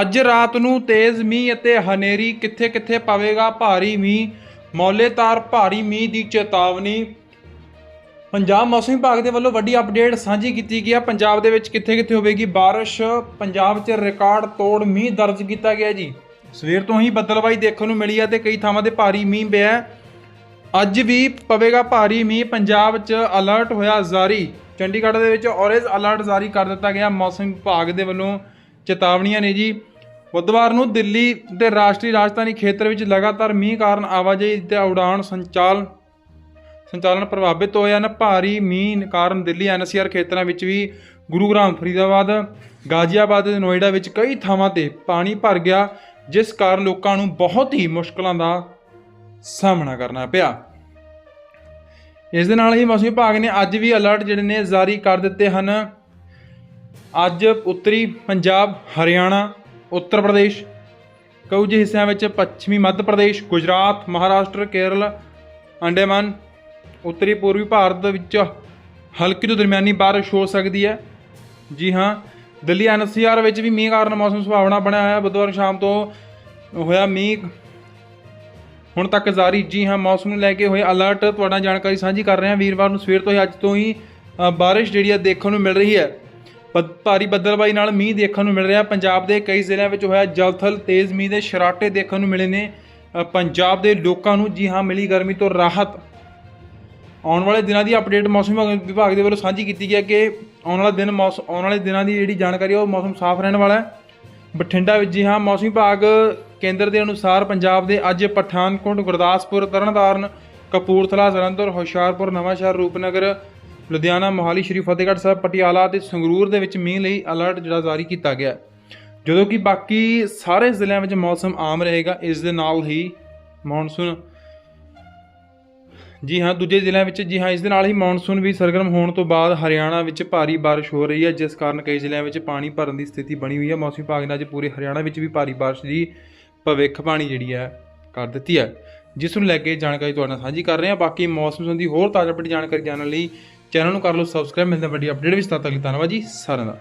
ਅੱਜ ਰਾਤ ਨੂੰ ਤੇਜ਼ ਮੀਂਹ ਅਤੇ ਹਨੇਰੀ ਕਿੱਥੇ-ਕਿੱਥੇ ਪਵੇਗਾ? ਭਾਰੀ ਮੀਂਹ ਮੌਲੇਤਾਰ ਭਾਰੀ ਮੀਂਹ ਦੀ ਚੇਤਾਵਨੀ। ਪੰਜਾਬ ਮੌਸਮ ਵਿਭਾਗ ਦੇ ਵੱਲੋਂ ਵੱਡੀ ਅਪਡੇਟ ਸਾਂਝੀ ਕੀਤੀ ਗਈ ਹੈ। ਪੰਜਾਬ ਦੇ ਵਿੱਚ ਕਿੱਥੇ-ਕਿੱਥੇ ਹੋਵੇਗੀ ਬਾਰਿਸ਼? ਪੰਜਾਬ 'ਚ ਰਿਕਾਰਡ ਤੋੜ ਮੀਂਹ ਦਰਜ ਕੀਤਾ ਗਿਆ ਜੀ। ਸਵੇਰ ਤੋਂ ਹੀ ਬੱਦਲਬਾਈ ਦੇਖਣ ਨੂੰ ਮਿਲੀ ਹੈ ਤੇ ਕਈ ਥਾਵਾਂ ਤੇ ਭਾਰੀ ਮੀਂਹ ਪਿਆ ਅੱਜ ਵੀ ਪਵੇਗਾ ਭਾਰੀ ਮੀਂਹ। ਪੰਜਾਬ 'ਚ ਅਲਰਟ ਹੋਇਆ ਜਾਰੀ। ਚੰਡੀਗੜ੍ਹ ਦੇ ਵਿੱਚ ਔਰੇਂਜ ਅਲਰਟ ਜਾਰੀ ਕਰ ਦਿੱਤਾ ਗਿਆ। ਮੌਸਮ ਵਿਭਾਗ ਦੇ ਵੱਲੋਂ ਚੇਤਾਵਨੀਆਂ ਨੇ ਜੀ। ਬੁੱਧਵਾਰ ਨੂੰ ਦਿੱਲੀ ਦੇ ਰਾਸ਼ਟਰੀ ਰਾਜਧਾਨੀ ਖੇਤਰ ਵਿੱਚ ਲਗਾਤਾਰ ਮੀਂਹ ਕਾਰਨ ਆਵਾਜਾਈ ਤੇ ਉਡਾਣ ਸੰਚਾਲ ਸੰਚਾਲਨ ਪ੍ਰਭਾਵਿਤ ਹੋਏ ਹਨ ਭਾਰੀ ਮੀਂਹ ਕਾਰਨ ਦਿੱਲੀ ਐਨਸੀਆਰ ਖੇਤਰਾਂ ਵਿੱਚ ਵੀ ਗੁਰੂਗ੍ਰਾਮ, ਫਰੀਦਾਬਾਦ, ਗਾਜ਼ੀਆਬਾਦ ਤੇ ਨੋਇਡਾ ਵਿੱਚ ਕਈ ਥਾਵਾਂ ਤੇ ਪਾਣੀ ਭਰ ਗਿਆ, ਜਿਸ ਕਾਰਨ ਲੋਕਾਂ ਨੂੰ ਬਹੁਤ ਹੀ ਮੁਸ਼ਕਲਾਂ ਦਾ ਸਾਹਮਣਾ ਕਰਨਾ ਪਿਆ। ਇਸ ਦੇ ਨਾਲ ਹੀ ਮੌਸਮ ਵਿਭਾਗ ਨੇ ਅੱਜ ਵੀ ਅਲਰਟ ਜਿਹੜੇ ਨੇ, ਜਾਰੀ ਕਰ ਦਿੱਤੇ ਹਨ। ਅੱਜ ਉੱਤਰੀ ਪੰਜਾਬ ਹਰਿਆਣਾ ਉੱਤਰ ਪ੍ਰਦੇਸ਼ ਕੁਝ ਹਿੱਸਿਆਂ ਵਿੱਚ ਪੱਛਮੀ ਮੱਧ ਪ੍ਰਦੇਸ਼ ਗੁਜਰਾਤ ਮਹਾਰਾਸ਼ਟਰ ਕੇਰਲ ਅੰਡੇਮਾਨ ਉੱਤਰੀ ਪੂਰਬੀ ਭਾਰਤ ਵਿੱਚ ਹਲਕੀ ਤੋਂ ਦਰਮਿਆਨੀ ਬਾਰਿਸ਼ ਹੋ ਸਕਦੀ ਹੈ। ਜੀ ਹਾਂ ਦਿੱਲੀ ਐਨਸੀਆਰ ਵਿੱਚ ਵੀ ਮੀਂਹ ਕਾਰਨ ਮੌਸਮ ਸੁਭਾਵਨਾ ਬਣਿਆ ਹੋਇਆ। ਬੁੱਧਵਾਰ ਸ਼ਾਮ ਤੋਂ ਹੋਇਆ ਮੀਂਹ। ਹੁਣ ਤੱਕ ਜਾਰੀ। ਜੀ ਹਾਂ ਮੌਸਮ ਨੂੰ ਲੈ ਕੇ ਹੋਏ ਅਲਰਟ ਤੁਹਾਡਾ ਜਾਣਕਾਰੀ ਸਾਂਝੀ ਕਰ ਰਹੇ ਹਾਂ। ਵੀਰਵਾਰ ਨੂੰ ਸਵੇਰ ਤੋਂ ਹੀ ਅੱਜ ਤੋਂ ਹੀ ਅ, ਬਾਰਿਸ਼ ਜਿਹੜੀ ਹੈ ਦੇਖਣ ਨੂੰ ਮਿਲ ਰਹੀ ਹੈ। ਭਾਰੀ ਬੱਦਲਬਾਈ ਨਾਲ ਮੀਂਹ ਦੇਖਣ ਨੂੰ ਮਿਲ ਰਿਹਾ। ਪੰਜਾਬ ਦੇ ਕਈ ਜ਼ਿਲ੍ਹਿਆਂ ਵਿੱਚ ਹੋਇਆ ਜਲਥਲ, ਤੇਜ਼ ਮੀਂਹ ਦੇ ਸ਼ਰਾਟੇ ਦੇਖਣ ਨੂੰ ਮਿਲੇ ਨੇ। ਪੰਜਾਬ ਦੇ ਲੋਕਾਂ ਨੂੰ ਜੀ ਹਾਂ, ਮਿਲੀ ਗਰਮੀ ਤੋਂ ਰਾਹਤ। ਆਉਣ ਵਾਲੇ ਦਿਨਾਂ ਦੀ ਅਪਡੇਟ ਮੌਸਮ ਵਿਭਾਗ- ਵਿਭਾਗ ਦੇ ਵੱਲੋਂ ਸਾਂਝੀ ਕੀਤੀ ਗਈ ਹੈ ਕਿ ਆਉਣ ਵਾਲਾ ਦਿਨ ਮੌਸਮ ਆਉਣ ਵਾਲੇ ਦਿਨਾਂ ਦੀ ਜਿਹੜੀ ਜਾਣਕਾਰੀ ਉਹ ਮੌਸਮ ਸਾਫ਼ ਰਹਿਣ ਵਾਲਾ ਹੈ। ਬਠਿੰਡਾ ਵਿੱਚ ਜੀ ਹਾਂ, ਮੌਸਮ ਵਿਭਾਗ ਕੇਂਦਰ ਦੇ ਅਨੁਸਾਰ ਪੰਜਾਬ ਦੇ ਅੱਜ ਪਠਾਨਕੋਟ, ਗੁਰਦਾਸਪੁਰ, ਤਰਨਤਾਰਨ, ਕਪੂਰਥਲਾ, ਜਲੰਧਰ, ਹੁਸ਼ਿਆਰਪੁਰ, ਨਵਾਂਸ਼ਹਿਰ, ਰੂਪਨਗਰ ਲੁਧਿਆਣਾ ਮੋਹਾਲੀ ਸ਼੍ਰੀ ਫਤਿਹਗੜ੍ਹ ਸਾਹਿਬ ਪਟਿਆਲਾ ਤੇ ਸੰਗਰੂਰ ਦੇ ਵਿੱਚ ਮੀਂਹ ਲਈ ਅਲਰਟ ਜਿਹੜਾ ਜਾਰੀ ਕੀਤਾ ਗਿਆ ਜਦੋਂ ਕਿ ਬਾਕੀ ਸਾਰੇ ਜ਼ਿਲ੍ਹਿਆਂ ਵਿੱਚ ਮੌਸਮ ਆਮ ਰਹੇਗਾ, ਇਸ ਦੇ ਨਾਲ ਹੀ ਮੌਨਸੂਨ। ਜੀ ਹਾਂ, ਦੂਜੇ ਜ਼ਿਲ੍ਹਿਆਂ ਵਿੱਚ, ਜੀ ਹਾਂ, ਇਸ ਦੇ ਨਾਲ ਹੀ ਮੌਨਸੂਨ ਵੀ ਸਰਗਰਮ ਹੋਣ ਤੋਂ ਬਾਅਦ ਹਰਿਆਣਾ ਵਿੱਚ ਭਾਰੀ ਬਾਰਿਸ਼ ਹੋ ਰਹੀ ਹੈ, ਜਿਸ ਕਾਰਨ ਕਈ ਜ਼ਿਲ੍ਹਿਆਂ ਵਿੱਚ ਪਾਣੀ ਭਰਨ ਦੀ ਸਥਿਤੀ ਬਣੀ ਹੋਈ ਹੈ। ਮੌਸਮ ਵਿਭਾਗ ਨੇ ਅੱਜ ਪੂਰੇ ਹਰਿਆਣਾ ਵਿੱਚ ਵੀ ਭਾਰੀ ਬਾਰਿਸ਼ ਦੀ ਭਵਿੱਖਬਾਣੀ ਜਿਹੜੀ ਹੈ, ਕਰ ਦਿੱਤੀ ਹੈ। ਜਿਸ ਨੂੰ ਲੈ ਕੇ ਜਾਣਕਾਰੀ ਤੁਹਾਡੇ ਨਾਲ ਸਾਂਝੀ ਕਰ ਰਹੇ ਹਾਂ। ਬਾਕੀ ਮੌਸਮ ਸੰਬੰਧੀ ਹੋਰ ਤਾਜ਼ਾ ਪੜੀ ਜਾਣਕਾਰੀ ਜਾਣਨ ਲਈ ਚੈਨਲ ਨੂੰ ਕਰ ਲਓ ਸਬਸਕ੍ਰਾਈਬ ਮਿਲਦੇ ਵੱਡੀ ਅਪਡੇਟ ਵਿੱਚ, ਤਦ ਤੱਕ ਧੰਨਵਾਦ ਜੀ, ਸਾਰਿਆਂ ਦਾ।